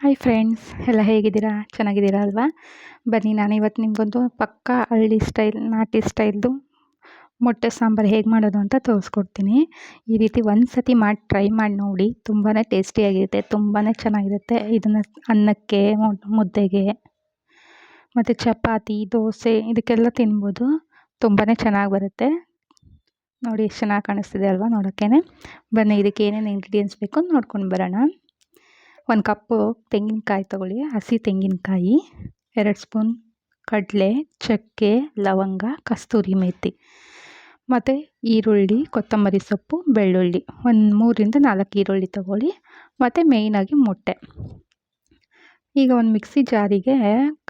Hi friends ಎಲ್ಲ ಹೇಗಿದ್ದೀರಾ? ಚೆನ್ನಾಗಿದ್ದೀರಾ ಅಲ್ವಾ? ಬನ್ನಿ, ನಾನು ಇವತ್ತು ನಿಮಗೊಂದು ಪಕ್ಕಾ ಹಳ್ಳಿ ಸ್ಟೈಲ್ ನಾಟಿ ಸ್ಟೈಲ್ದು ಮೊಟ್ಟೆ ಸಾಂಬಾರು ಹೇಗೆ ಮಾಡೋದು ಅಂತ ತೋರಿಸ್ಕೊಡ್ತೀನಿ. ಈ ರೀತಿ ಒಂದು ಸತಿ ಮಾಡಿ ಟ್ರೈ ಮಾಡಿ ನೋಡಿ ತುಂಬಾ ಟೇಸ್ಟಿಯಾಗಿರುತ್ತೆ ತುಂಬಾ ಚೆನ್ನಾಗಿರುತ್ತೆ. ಇದನ್ನು ಅನ್ನಕ್ಕೆ ಮುದ್ದೆಗೆ ಮತ್ತು ಚಪಾತಿ, ದೋಸೆ ಇದಕ್ಕೆಲ್ಲ ತಿನ್ಬೋದು ತುಂಬಾ ಚೆನ್ನಾಗಿ ಬರುತ್ತೆ. ನೋಡಿ, ಎಷ್ಟು ಚೆನ್ನಾಗಿ ಕಾಣಿಸ್ತಿದೆ ಅಲ್ವಾ ನೋಡೋಕ್ಕೇ ಬನ್ನಿ, ಇದಕ್ಕೆ ಏನೇನು ಇಂಗ್ರೀಡಿಯೆಂಟ್ಸ್ ಬೇಕು ನೋಡ್ಕೊಂಡು ಬರೋಣ. ಒಂದು ಕಪ್ಪು ತೆಂಗಿನಕಾಯಿ ತೊಗೊಳ್ಳಿ, ಹಸಿ ತೆಂಗಿನಕಾಯಿ, ಎರಡು ಸ್ಪೂನ್ ಕಡಲೆ, ಚಕ್ಕೆ, ಲವಂಗ, ಕಸ್ತೂರಿ ಮೇಥಿ ಮತ್ತು ಈರುಳ್ಳಿ, ಕೊತ್ತಂಬರಿ ಸೊಪ್ಪು, ಬೆಳ್ಳುಳ್ಳಿ. ಒಂದು ಮೂರಿಂದ ನಾಲ್ಕು ಈರುಳ್ಳಿ ತೊಗೊಳ್ಳಿ. ಮತ್ತು ಮೇಯ್ನಾಗಿ ಮೊಟ್ಟೆ. ಈಗ ಒಂದು ಮಿಕ್ಸಿ ಜಾರಿಗೆ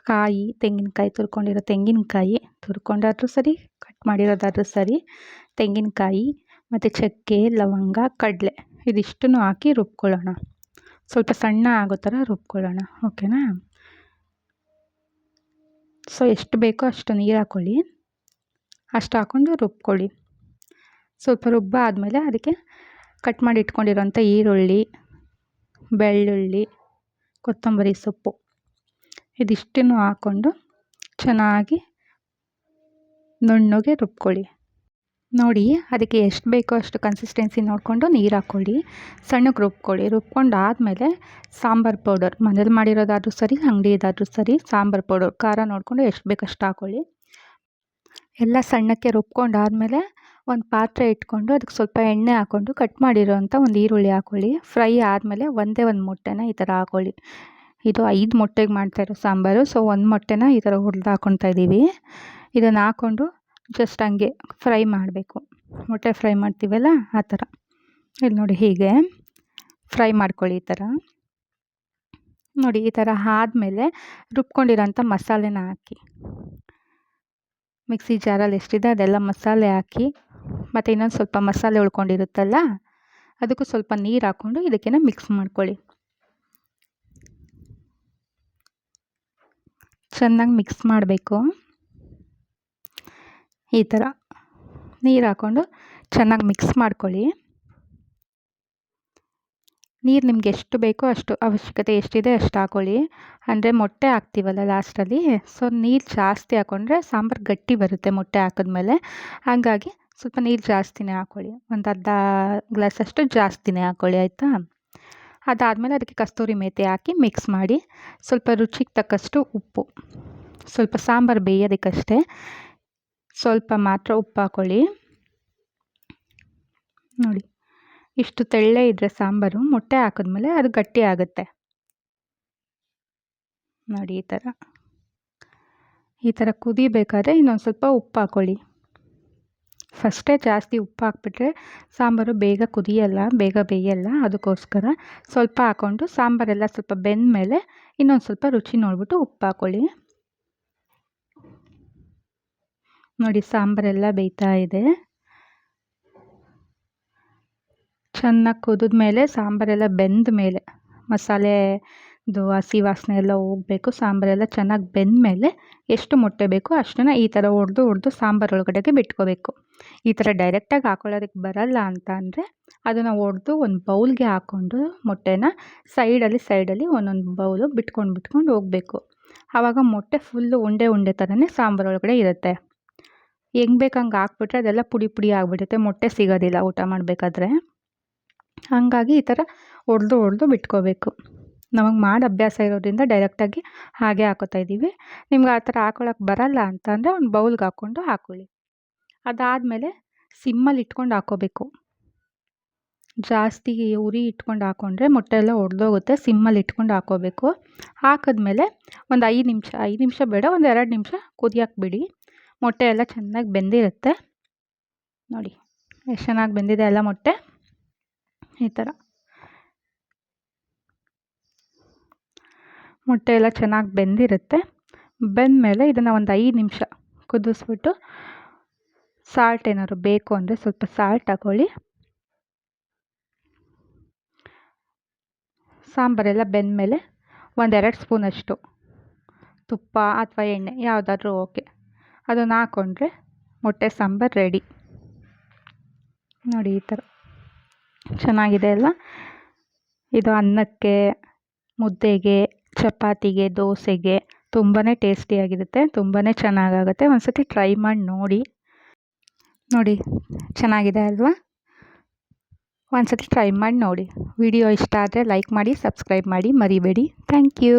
ಕಾಯಿ, ತೆಂಗಿನಕಾಯಿ ತುರ್ಕೊಂಡಿರೋ ತೆಂಗಿನಕಾಯಿ, ತುರ್ಕೊಂಡಾದ್ರೂ ಸರಿ ಕಟ್ ಮಾಡಿರೋದಾದ್ರೂ ಸರಿ, ತೆಂಗಿನಕಾಯಿ, ಮತ್ತು ಚಕ್ಕೆ, ಲವಂಗ, ಕಡಲೆ, ಇದಿಷ್ಟನ್ನು ಹಾಕಿ ರುಬ್ಕೊಳ್ಳೋಣ. ಸ್ವಲ್ಪ ಸಣ್ಣ ಆಗೋ ಥರ ರುಬ್ಕೊಳ್ಳೋಣ, ಓಕೆನಾ? ಸೊ, ಎಷ್ಟು ಬೇಕೋ ಅಷ್ಟು ನೀರು ಹಾಕ್ಕೊಳ್ಳಿ ಅಷ್ಟು ಹಾಕ್ಕೊಂಡು ರುಬ್ಕೊಳ್ಳಿ. ಸ್ವಲ್ಪ ರುಬ್ಬ ಆದಮೇಲೆ ಅದಕ್ಕೆ ಕಟ್ ಮಾಡಿ ಇಟ್ಕೊಂಡಿರೋಂಥ ಈರುಳ್ಳಿ, ಬೆಳ್ಳುಳ್ಳಿ, ಕೊತ್ತಂಬರಿ ಸೊಪ್ಪು ಇದಿಷ್ಟನ್ನು ಹಾಕ್ಕೊಂಡು ಚೆನ್ನಾಗಿ ನುಣ್ಣಗೆ ರುಬ್ಕೊಳ್ಳಿ. ನೋಡಿ, ಅದಕ್ಕೆ ಎಷ್ಟು ಬೇಕೋ ಅಷ್ಟು ಕನ್ಸಿಸ್ಟೆನ್ಸಿ ನೋಡಿಕೊಂಡು ನೀರು ಹಾಕ್ಕೊಳ್ಳಿ ಸಣ್ಣಕ್ಕೆ ರುಬ್ಕೊಳ್ಳಿ ರುಬ್ಕೊಂಡು ಆದಮೇಲೆ ಸಾಂಬಾರು ಪೌಡರ್ ಮನೇಲಿ ಮಾಡಿರೋದಾದ್ರೂ ಸರಿ ಅಂಗಡಿದಾದ್ರೂ ಸರಿ ಸಾಂಬಾರು ಪೌಡರ್ ಖಾರ ನೋಡಿಕೊಂಡು ಎಷ್ಟು ಬೇಕಷ್ಟು ಹಾಕ್ಕೊಳ್ಳಿ ಎಲ್ಲ ಸಣ್ಣಕ್ಕೆ ರುಬ್ಕೊಂಡು ಆದಮೇಲೆ ಒಂದು ಪಾತ್ರೆ ಇಟ್ಕೊಂಡು ಅದಕ್ಕೆ ಸ್ವಲ್ಪ ಎಣ್ಣೆ ಹಾಕ್ಕೊಂಡು ಕಟ್ ಮಾಡಿರೋಂಥ ಒಂದು ಈರುಳ್ಳಿ ಹಾಕ್ಕೊಳ್ಳಿ ಫ್ರೈ ಆದಮೇಲೆ ಒಂದೇ ಒಂದು ಮೊಟ್ಟೆನ ಈ ಥರ ಹಾಕ್ಕೊಳ್ಳಿ ಇದು ಐದು ಮೊಟ್ಟೆಗೆ ಮಾಡ್ತಾಯಿರೋ ಸಾಂಬಾರು, ಸೊ ಒಂದು ಮೊಟ್ಟೆನ ಈ ಥರ ಹೊಡೆದು ಹಾಕ್ಕೊತಾ ಇದ್ದೀವಿ ಇದನ್ನು ಹಾಕ್ಕೊಂಡು ಜಸ್ಟ್ ಹಂಗೆ ಫ್ರೈ ಮಾಡಬೇಕು. ಮೊಟ್ಟೆ ಫ್ರೈ ಮಾಡ್ತೀವಲ್ಲ, ಆ ಥರ. ಇಲ್ಲಿ ನೋಡಿ ಹೀಗೆ. ಫ್ರೈ ಮಾಡ್ಕೊಳ್ಳಿ ಈ ಥರ. ನೋಡಿ ಈ ಥರ ಆದಮೇಲೆ ರುಬ್ಕೊಂಡಿರೋಂಥ ಮಸಾಲೆನ ಹಾಕಿ. ಮಿಕ್ಸಿ ಜಾರಲ್ಲಿ ಎಷ್ಟಿದೆ, ಅದೆಲ್ಲ ಮಸಾಲೆ ಹಾಕಿ, ಮತ್ತು ಇನ್ನೊಂದು ಸ್ವಲ್ಪ ಮಸಾಲೆ ಉಳ್ಕೊಂಡಿರುತ್ತಲ್ಲ, ಅದಕ್ಕೂ ಸ್ವಲ್ಪ ನೀರು ಹಾಕ್ಕೊಂಡು ಇದಕ್ಕೇನೆ ಮಿಕ್ಸ್ ಮಾಡ್ಕೊಳ್ಳಿ. ಚೆನ್ನಾಗಿ ಮಿಕ್ಸ್ ಮಾಡಬೇಕು. ಈ ಥರ ನೀರು ಹಾಕ್ಕೊಂಡು ಚೆನ್ನಾಗಿ ಮಿಕ್ಸ್ ಮಾಡ್ಕೊಳ್ಳಿ. ನೀರು ನಿಮ್ಗೆ ಎಷ್ಟು ಬೇಕೋ ಅಷ್ಟು ಅವಶ್ಯಕತೆ ಎಷ್ಟಿದೆ ಅಷ್ಟು ಹಾಕ್ಕೊಳ್ಳಿ ಅಂದರೆ ಮೊಟ್ಟೆ ಹಾಕ್ತೀವಲ್ಲ ಲಾಸ್ಟಲ್ಲಿ ಸೊ ನೀರು ಜಾಸ್ತಿ ಹಾಕ್ಕೊಂಡ್ರೆ ಸಾಂಬಾರು ಗಟ್ಟಿ ಬರುತ್ತೆ ಮೊಟ್ಟೆ ಹಾಕಿದ್ಮೇಲೆ. ಹಾಗಾಗಿ ಸ್ವಲ್ಪ ನೀರು ಜಾಸ್ತಿನೇ ಹಾಕ್ಕೊಳ್ಳಿ ಒಂದು ಅರ್ಧ ಗ್ಲಾಸಷ್ಟು ಜಾಸ್ತಿನೇ ಹಾಕ್ಕೊಳ್ಳಿ ಆಯಿತಾ? ಅದಾದಮೇಲೆ ಅದಕ್ಕೆ ಕಸ್ತೂರಿ ಮೇಥಿ ಹಾಕಿ ಮಿಕ್ಸ್ ಮಾಡಿ ಸ್ವಲ್ಪ ರುಚಿಗೆ ತಕ್ಕಷ್ಟು ಉಪ್ಪು. ಸ್ವಲ್ಪ ಸಾಂಬಾರು ಬೇಯೋದಕ್ಕಷ್ಟೇ. ಸ್ವಲ್ಪ ಮಾತ್ರ ಉಪ್ಪು ಹಾಕೊಳ್ಳಿ ನೋಡಿ, ಇಷ್ಟು ತೆಳ್ಳೆ ಇದ್ದರೆ ಸಾಂಬಾರು, ಮೊಟ್ಟೆ ಹಾಕಿದ್ಮೇಲೆ ಅದು ಗಟ್ಟಿ ಆಗುತ್ತೆ. ನೋಡಿ, ಈ ಥರ. ಈ ಥರ ಕುದಿಬೇಕಾದ್ರೆ ಇನ್ನೊಂದು ಸ್ವಲ್ಪ ಉಪ್ಪು ಹಾಕ್ಕೊಳ್ಳಿ ಫಸ್ಟೇ ಜಾಸ್ತಿ ಉಪ್ಪು ಹಾಕ್ಬಿಟ್ರೆ ಸಾಂಬಾರು ಬೇಗ ಕುದಿಯಲ್ಲ, ಬೇಗ ಬೇಯಲ್ಲ, ಅದಕ್ಕೋಸ್ಕರ ಸ್ವಲ್ಪ ಹಾಕ್ಕೊಂಡು ಸಾಂಬಾರೆಲ್ಲ ಸ್ವಲ್ಪ ಬೆಂದ ಮೇಲೆ ಇನ್ನೊಂದು ಸ್ವಲ್ಪ ರುಚಿ ನೋಡಿಬಿಟ್ಟು ಉಪ್ಪು ಹಾಕ್ಕೊಳ್ಳಿ ನೋಡಿ ಸಾಂಬಾರೆಲ್ಲ ಬೇಯ್ತಾ ಇದೆ. ಚೆನ್ನಾಗಿ ಕುದಿದ ಮೇಲೆ ಸಾಂಬಾರೆಲ್ಲ ಬೆಂದ ಮೇಲೆ ಮಸಾಲೆದು ಹಸಿ ವಾಸನೆ ಎಲ್ಲ ಹೋಗಬೇಕು, ಸಾಂಬಾರೆಲ್ಲ ಚೆನ್ನಾಗಿ ಬೆಂದ ಮೇಲೆ ಎಷ್ಟು ಮೊಟ್ಟೆ ಬೇಕೋ ಅಷ್ಟನ್ನು ಈ ಥರ ಹೊಡೆದು ಹೊಡೆದು ಸಾಂಬಾರು ಒಳಗಡೆಗೆ ಬಿಟ್ಕೋಬೇಕು. ಈ ಥರ ಡೈರೆಕ್ಟಾಗಿ ಹಾಕೊಳ್ಳೋದಕ್ಕೆ ಬರಲ್ಲ ಅಂತ ಅಂದರೆ ಅದನ್ನು ಹೊಡೆದು ಒಂದು ಬೌಲ್ಗೆ ಹಾಕ್ಕೊಂಡು ಮೊಟ್ಟೆನ ಸೈಡಲ್ಲಿ ಸೈಡಲ್ಲಿ ಒಂದೊಂದು ಬೌಲು ಬಿಟ್ಕೊಂಡು ಬಿಟ್ಕೊಂಡು ಹೋಗಬೇಕು. ಆವಾಗ ಮೊಟ್ಟೆ ಫುಲ್ಲು ಉಂಡೆ ಉಂಡೆ ಥರನೇ ಸಾಂಬಾರು ಒಳಗಡೆ ಇರುತ್ತೆ. ಹೆಂಗೆ ಬೇಕು ಹಂಗೆ ಹಾಕ್ಬಿಟ್ರೆ ಅದೆಲ್ಲ ಪುಡಿ ಪುಡಿ ಆಗಿಬಿಡುತ್ತೆ, ಮೊಟ್ಟೆ ಸಿಗೋದಿಲ್ಲ ಊಟ ಮಾಡಬೇಕಾದ್ರೆ. ಹಾಗಾಗಿ ಈ ಥರ ಒಡೆದು ಒಡೆದು ಬಿಟ್ಕೋಬೇಕು. ನಮಗೆ ಮಾಡಿ ಅಭ್ಯಾಸ ಇರೋದ್ರಿಂದ ಡೈರೆಕ್ಟಾಗಿ ಹಾಗೆ ಹಾಕೋತಾ ಇದ್ದೀವಿ. ನಿಮ್ಗೆ ಆ ಥರ ಹಾಕೊಳಕ್ಕೆ ಬರಲ್ಲ ಅಂತಂದರೆ ಒಂದು ಬೌಲ್ಗೆ ಹಾಕ್ಕೊಂಡು ಹಾಕ್ಕೊಳ್ಳಿ ಅದಾದಮೇಲೆ ಸಿಮ್ಮಲ್ಲಿ ಇಟ್ಕೊಂಡು ಹಾಕೋಬೇಕು. ಜಾಸ್ತಿ ಉರಿ ಇಟ್ಕೊಂಡು ಹಾಕ್ಕೊಂಡ್ರೆ ಮೊಟ್ಟೆ ಎಲ್ಲ ಒಡೆದೋಗುತ್ತೆ, ಸಿಮ್ಮಲ್ಲಿ ಇಟ್ಕೊಂಡು ಹಾಕೋಬೇಕು. ಹಾಕಿದ್ಮೇಲೆ ಒಂದು ಐದು ನಿಮಿಷ ಐದು ನಿಮಿಷ ಬೇಡ, ಒಂದು ಎರಡು ನಿಮಿಷ ಕುದಿಯಕ್ಕೆ ಬಿಡಿ. ಮೊಟ್ಟೆ ಎಲ್ಲ ಚೆನ್ನಾಗಿ ಬೆಂದಿರುತ್ತೆ. ನೋಡಿ, ಎಷ್ಟು ಚೆನ್ನಾಗಿ ಬೆಂದಿದೆ ಎಲ್ಲ ಮೊಟ್ಟೆ. ಈ ಥರ ಮೊಟ್ಟೆ ಎಲ್ಲ ಚೆನ್ನಾಗಿ ಬೆಂದಿರುತ್ತೆ. ಬೆಂದಮೇಲೆ ಇದನ್ನು ಒಂದು ಐದು ನಿಮಿಷ ಕುದಿಸ್ಬಿಟ್ಟು ಸಾಲ್ಟ್ ಏನಾದ್ರು ಬೇಕು ಅಂದರೆ ಸ್ವಲ್ಪ ಸಾಲ್ಟ್ ಹಾಕೊಳ್ಳಿ. ಸಾಂಬಾರೆಲ್ಲ ಬೆಂದಮೇಲೆ ಒಂದೆರಡು ಸ್ಪೂನಷ್ಟು ತುಪ್ಪ ಅಥವಾ ಎಣ್ಣೆ ಯಾವುದಾದ್ರೂ ಓಕೆ ಅದನ್ನು ಹಾಕ್ಕೊಂಡ್ರೆ ಮೊಟ್ಟೆ ಸಾಂಬಾರು ರೆಡಿ ನೋಡಿ ಈ ಥರ ಚೆನ್ನಾಗಿದೆ ಅಲ್ಲ ಇದು ಅನ್ನಕ್ಕೆ, ಮುದ್ದೆಗೆ, ಚಪಾತಿಗೆ, ದೋಸೆಗೆ ತುಂಬಾ ಟೇಸ್ಟಿಯಾಗಿರುತ್ತೆ ತುಂಬಾ ಚೆನ್ನಾಗಾಗುತ್ತೆ. ಒಂದು ಸತಿ ಟ್ರೈ ಮಾಡಿ ನೋಡಿ. ನೋಡಿ, ಚೆನ್ನಾಗಿದೆ ಅಲ್ವಾ? ಒಂದು ಸತಿ ಟ್ರೈ ಮಾಡಿ ನೋಡಿ. ವಿಡಿಯೋ ಇಷ್ಟ ಆದರೆ ಲೈಕ್ ಮಾಡಿ ಸಬ್ಸ್ಕ್ರೈಬ್ ಮಾಡಿ ಮರಿಬೇಡಿ. Thank you